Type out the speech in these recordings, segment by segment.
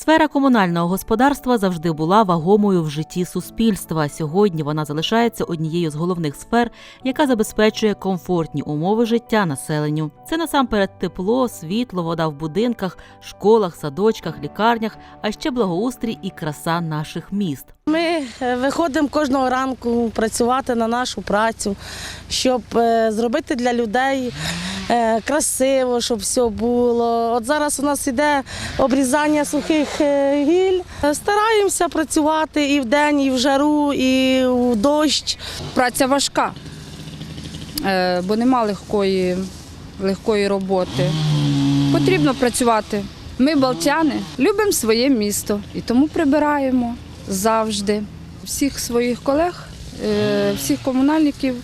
Сфера комунального господарства завжди була вагомою в житті суспільства. Сьогодні вона залишається однією з головних сфер, яка забезпечує комфортні умови життя населенню. Це насамперед тепло, світло, вода в будинках, школах, садочках, лікарнях, а ще благоустрій і краса наших міст. Ми е, виходимо кожного ранку працювати на нашу працю, щоб е, зробити для людей красиво, щоб все було. От зараз у нас іде обрізання сухих е, гіль. Е, Стараємося працювати і вдень, і в жару, і в дощ. Праця важка, е, бо нема легкої, легкої роботи. Потрібно працювати. Ми, балтяни, любимо своє місто і тому прибираємо завжди. Всіх своїх колег, е, всіх комунальників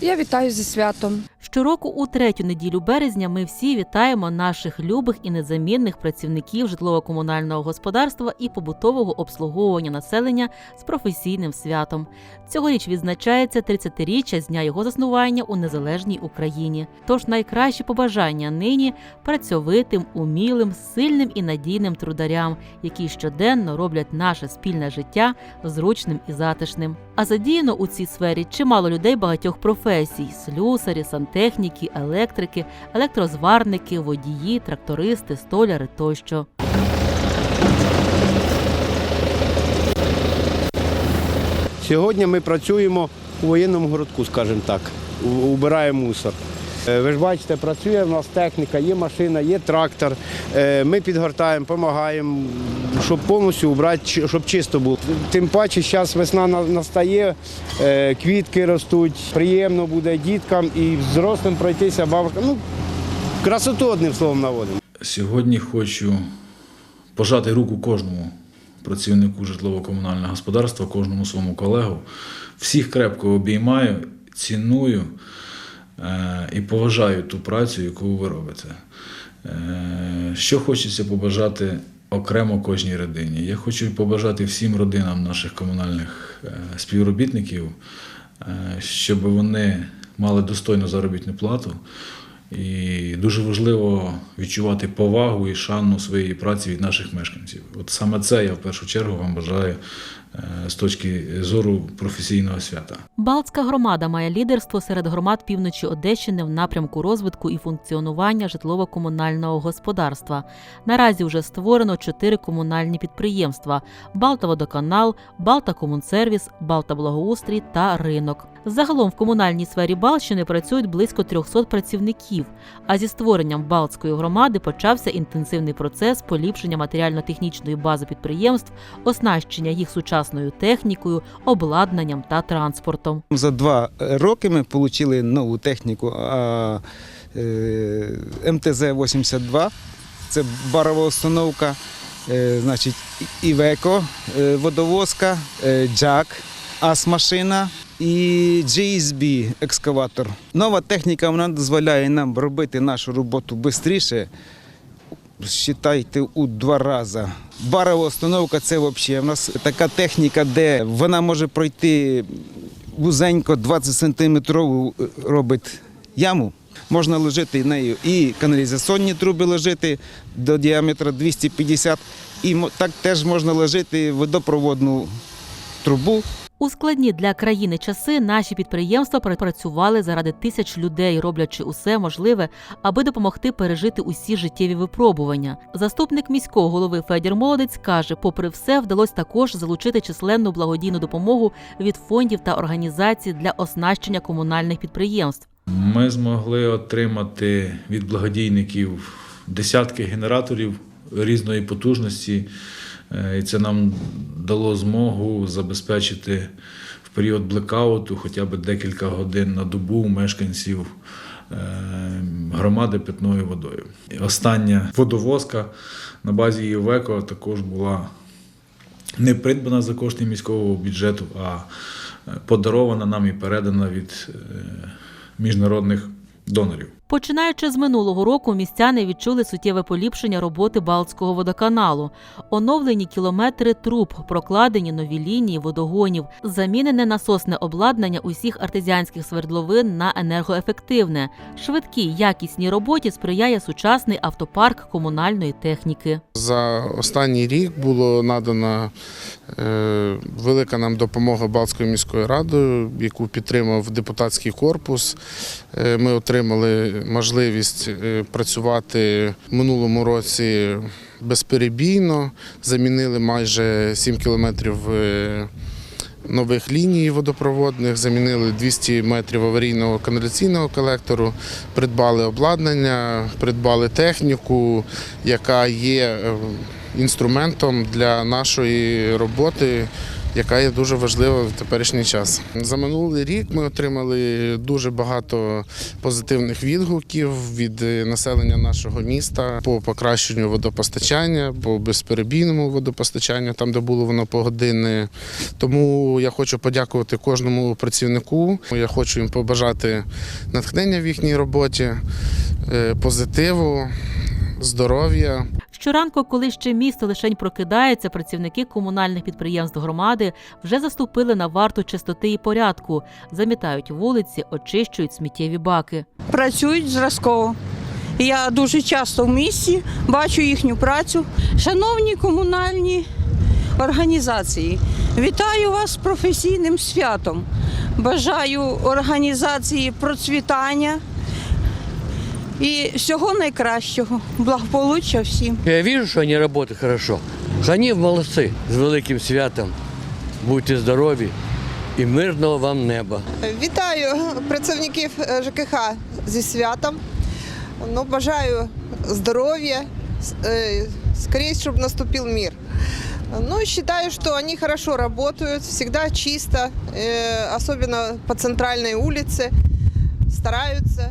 я вітаю зі святом. Щороку у третю неділю березня ми всі вітаємо наших любих і незамінних працівників житлово-комунального господарства і побутового обслуговування населення з професійним святом. Цьогоріч відзначається 30-річчя з дня його заснування у незалежній Україні. Тож найкращі побажання нині працьовитим, умілим, сильним і надійним трударям, які щоденно роблять наше спільне життя зручним і затишним. А задіяно у цій сфері чимало людей багатьох професій: слюсарі, сантехніки, електрики, електрозварники, водії, трактористи, столяри тощо. Сьогодні ми працюємо у воєнному городку, скажімо так, убираємо мусор. Е, Ви ж бачите, працює в нас техніка, є машина, є трактор. Е, Ми підгортаємо, допомагаємо, щоб повністю убрати, щоб чисто було. Тим паче, зараз весна настає, е, квітки ростуть, приємно буде діткам і взрослим пройтися, бабушкам. Ну, красоту одним словом наводимо. Сьогодні хочу пожати руку кожному працівнику житлово-комунального господарства, кожному своєму колегу. Всіх крепко обіймаю, ціную е, і поважаю ту працю, яку ви робите. Е, Що хочеться побажати окремо кожній родині? Я хочу побажати всім родинам наших комунальних е, співробітників, е, щоб вони мали достойну заробітну плату. І дуже важливо відчувати повагу і шану своєї праці від наших мешканців. От саме це я в першу чергу вам бажаю з точки зору професійного свята. Балтська громада має лідерство серед громад півночі Одещини в напрямку розвитку і функціонування житлово-комунального господарства. Наразі вже створено чотири комунальні підприємства: Балтаводоканал, Балтакомунсервіс, Балтаблагоустрій та ринок. Загалом в комунальній сфері Балтщини працюють близько 300 працівників. А зі створенням Балтської громади почався інтенсивний процес поліпшення матеріально-технічної бази підприємств, оснащення їх сучасною технікою, обладнанням та транспортом. За два роки ми отримали нову техніку е, МТЗ-82, це барова установка, е, значить, Івеко, водовозка, е, Джак, АС-машина і GSB екскаватор. Нова техніка вона дозволяє нам робити нашу роботу швидше, Считайте у два рази. Барова установка це взагалі. У нас така техніка, де вона може пройти вузенько 20 сантиметрову е, робить яму. Можна ложити нею і каналізаційні труби ложити до діаметра 250, і так теж можна ложити водопроводну трубу У складні для країни часи наші підприємства працювали заради тисяч людей, роблячи усе можливе, аби допомогти пережити усі життєві випробування. Заступник міського голови Федір Молодець каже, попри все, вдалося також залучити численну благодійну допомогу від фондів та організацій для оснащення комунальних підприємств. Ми змогли отримати від благодійників десятки генераторів різної потужності, і це нам дало змогу забезпечити в період блекауту хоча б декілька годин на добу мешканців е, громади питною водою. І Остання водовозка на базі ЄВЕКО також була не придбана за кошти міського бюджету, а е, подарована нам і передана від е, міжнародних донорів. Починаючи з минулого року, містяни відчули суттєве поліпшення роботи Балтського водоканалу, оновлені кілометри труб, прокладені нові лінії водогонів, замінене насосне обладнання усіх артезіанських свердловин на енергоефективне. Швидкій якісній роботі сприяє сучасний автопарк комунальної техніки. За останній рік було надана е, велика нам допомога Балтською міською радою, яку підтримав депутатський корпус. Е, Ми отримали можливість е, працювати в минулому році безперебійно. Замінили майже 7 кілометрів. е, Нових ліній водопроводних замінили 200 метрів аварійного каналізаційного колектору, придбали обладнання, придбали техніку, яка є е, інструментом для нашої роботи, яка є дуже важлива в теперішній час. За минулий рік ми отримали дуже багато позитивних відгуків від е, населення нашого міста по покращенню водопостачання, по безперебійному водопостачанню, там де було воно погодинне. Тому я хочу подякувати кожному працівнику. Я хочу їм побажати натхнення в їхній роботі, е, позитиву, здоров'я. Щоранку, коли ще місто лишень прокидається, працівники комунальних підприємств громади вже заступили на варту чистоти і порядку, замітають вулиці, очищують сміттєві баки. працюють зразково. Я дуже часто в місті бачу їхню працю. Шановні комунальні організації, вітаю вас з професійним святом. Бажаю організації процвітання і всього найкращого. Благополуччя всім. Я вижу, что они работают хорошо. Что Они молодцы с великим святом. Будьте здорові і мирного вам неба. Вітаю працівників е, ЖКХ зі святом. Ну, бажаю здоров'я, с- э, скорее, чтобы наступил мир. Ну, и считаю, что они хорошо работают, всегда чисто, э, особенно по центральной улице, стараются.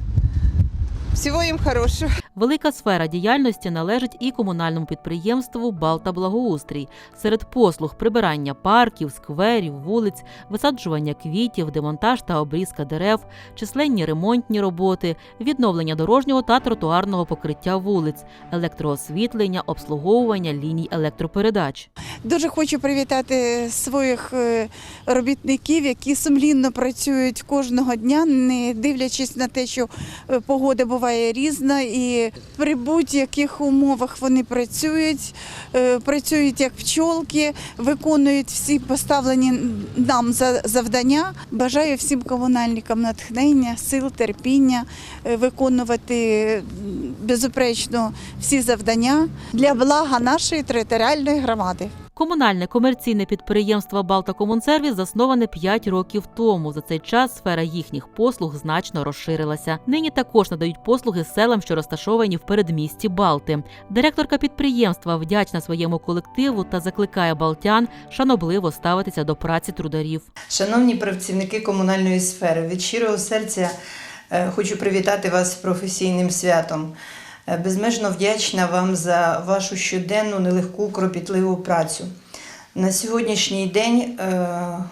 Всего им хорошего. Велика сфера діяльності належить і комунальному підприємству Балта Благоустрій. Серед послуг прибирання парків, скверів, вулиць, висаджування квітів, демонтаж та обрізка дерев, численні ремонтні роботи, відновлення дорожнього та тротуарного покриття вулиць, електроосвітлення, обслуговування ліній електропередач. Дуже хочу привітати своїх е, робітників, які сумлінно працюють кожного дня, не дивлячись на те, що е, погода буває різна, і при будь-яких умовах вони працюють, е, працюють як пчолки, виконують всі поставлені нам за- завдання. Бажаю всім комунальникам натхнення, сил, терпіння, виконувати безупречно всі завдання для блага нашої територіальної громади. Комунальне комерційне підприємство Балтакомунсервіс засноване 5 років тому. За цей час сфера їхніх послуг значно розширилася. Нині також надають послуги селам, що розташовані в передмісті Балти. Директорка підприємства вдячна своєму колективу та закликає балтян шанобливо ставитися до праці трударів. Шановні працівники комунальної сфери, від щирого серця е, хочу привітати вас з професійним святом. Е, Безмежно вдячна вам за вашу щоденну нелегку кропітливу працю. На сьогоднішній день е,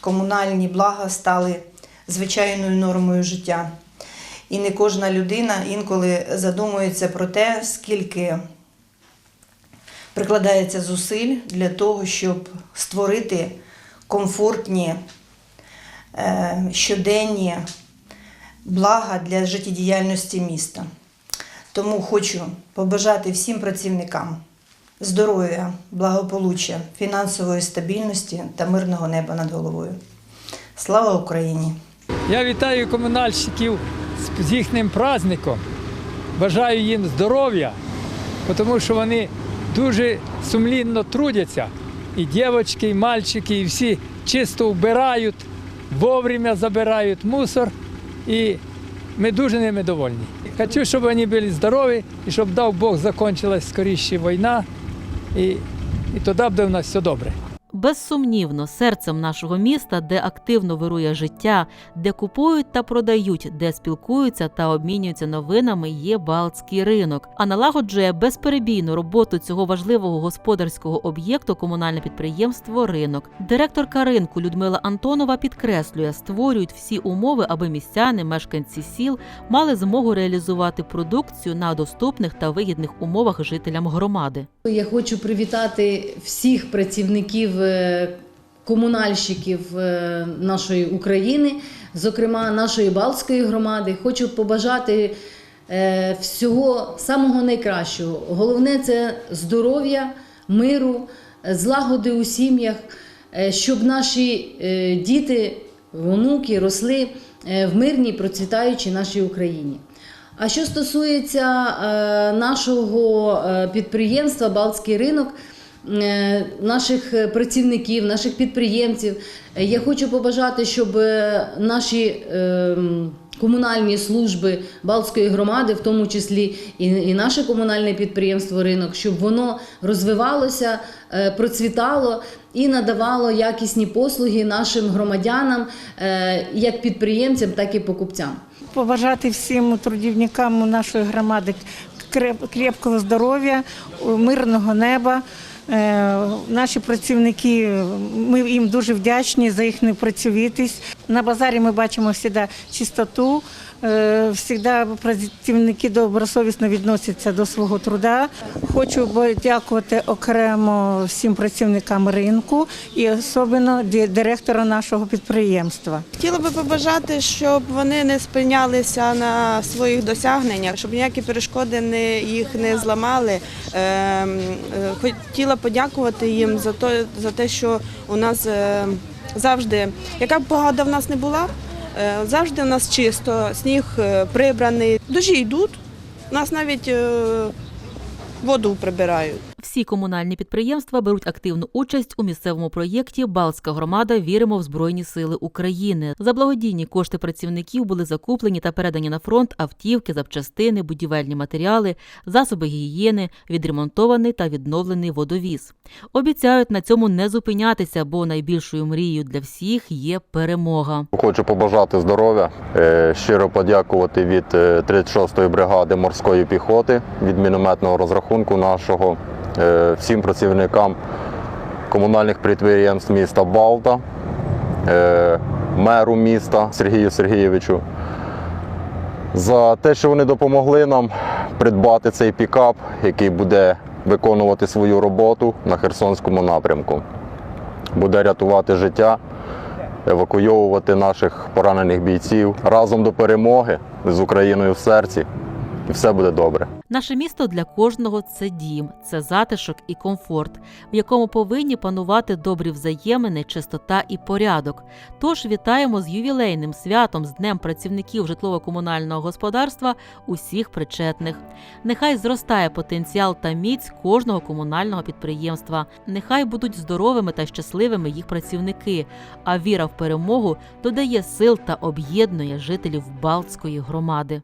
комунальні блага стали звичайною нормою життя. І не кожна людина інколи задумується про те, скільки прикладається зусиль для того, щоб створити комфортні, е, щоденні блага для життєдіяльності міста. Тому хочу побажати всім працівникам здоров'я, благополуччя, фінансової стабільності та мирного неба над головою. Слава Україні! Я вітаю комунальщиків з- їхнім праздником. Бажаю їм здоров'я, тому що вони дуже сумлінно трудяться. І дівчатки, і мальчики, і всі чисто вбирають, вовремя забирають мусор. І ми дуже ними довольні. Хочу, щоб вони були здорові і щоб дав Бог закінчилась скоріше війна. І, і тоді буде в нас все добре. Безсумнівно, серцем нашого міста, де активно вирує життя, де купують та продають, де спілкуються та обмінюються новинами, є Балтський ринок. А налагоджує безперебійну роботу цього важливого господарського об'єкту комунальне підприємство Ринок. Директорка ринку Людмила Антонова підкреслює, створюють всі умови, аби містяни, мешканці сіл мали змогу реалізувати продукцію на доступних та вигідних умовах жителям громади. Я хочу привітати всіх працівників комунальщиків е, нашої України, зокрема нашої Балтської громади. Хочу побажати е, всього самого найкращого. Головне це здоров'я, миру, злагоди у сім'ях, е, щоб наші е, діти, онуки росли е, в мирній, процвітаючій нашій Україні. А що стосується е, нашого е, підприємства Балтський ринок, е, наших е, працівників, наших підприємців, е, я хочу побажати, щоб е, наші е, комунальні служби Балтської громади, в тому числі і, наше комунальне підприємство Ринок, щоб воно розвивалося, е, процвітало і надавало якісні послуги нашим громадянам, е, як підприємцям, так і покупцям. побажати всім трудівникам нашої громади крепкого здоров'я, мирного неба. Е, Наші працівники, ми їм дуже вдячні за їхню працьовитість. На базарі ми бачимо завжди чистоту, завжди працівники добросовісно відносяться до свого труда. Хочу подякувати окремо всім працівникам ринку і особливо директору нашого підприємства. Хотіла би побажати, щоб вони не спинялися на своїх досягненнях, щоб ніякі перешкоди не, їх не зламали. Ем, е, Хотіла подякувати їм за те, за те, що у нас е, завжди, яка б погода в нас не була, е, завжди у нас чисто, сніг е, прибраний. Дожі йдуть, нас навіть е, воду прибирають. Всі комунальні підприємства беруть активну участь у місцевому проєкті Балтська громада Віримо в Збройні Сили України. За благодійні кошти працівників були закуплені та передані на фронт автівки, запчастини, будівельні матеріали, засоби гігієни, відремонтований та відновлений водовіз. Обіцяють на цьому не зупинятися, бо найбільшою мрією для всіх є перемога. Хочу побажати здоров'я, е, щиро подякувати від е, 36-ї бригади морської піхоти, від мінометного розрахунку нашого, всім працівникам комунальних підприємств міста Балта, е, меру міста Сергію Сергійовичу за те, що вони допомогли нам придбати цей пікап, який буде виконувати свою роботу на Херсонському напрямку. Буде рятувати життя евакуйовувати наших поранених бійців разом до перемоги з Україною в серці, і все буде добре. Наше місто для кожного це дім, це затишок і комфорт, в якому повинні панувати добрі взаємини, чистота і порядок. Тож вітаємо з ювілейним святом з Днем працівників житлово-комунального господарства усіх причетних. Нехай зростає потенціал та міць кожного комунального підприємства. Нехай будуть здоровими та щасливими їх працівники. А віра в перемогу додає сил та об'єднує жителів Балтської громади.